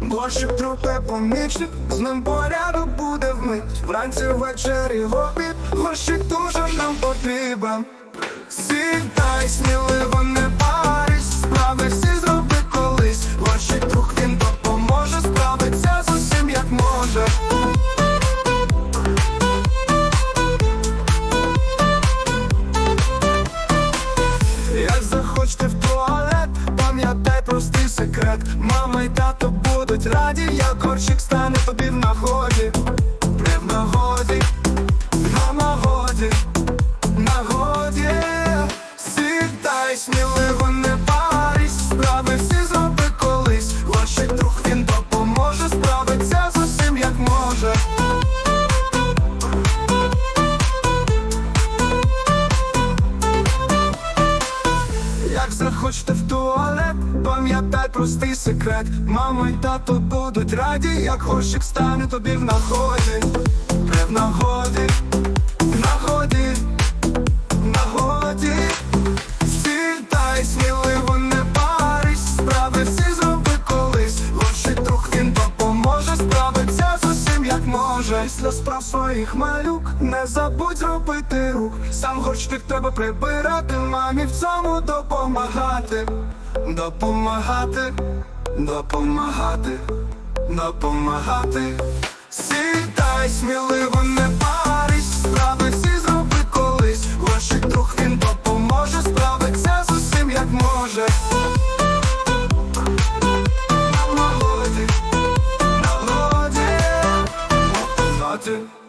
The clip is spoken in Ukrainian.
Борщик трупе помічник, з ним порядок буде вмить. Вранці ввечері в обід, борщик дуже нам потрібен. Сідай сміливо не парись, справи всі зроби колись. Борщик друг він допоможе, справиться з усім як може. Як захочете в секрет. Мама й тато будуть раді, як горщик стане тобі в нагоді. При в нагоді, на нагоді, нагоді. Сідай сміливо, Як захочете в туалет, пам'ятай простий секрет. Мама й тато будуть раді, як горщик стане тобі в нагоді. В нагоді, Після справ своїх малюк, не забудь зробити рух. Сам горщик треба прибирати, мамі в цьому допомагати. Допомагати, допомагати, допомагати. Сідай сміливо, не парись, справи всі зроби колись. Горщик друг він допоможе, справиться з усім як може На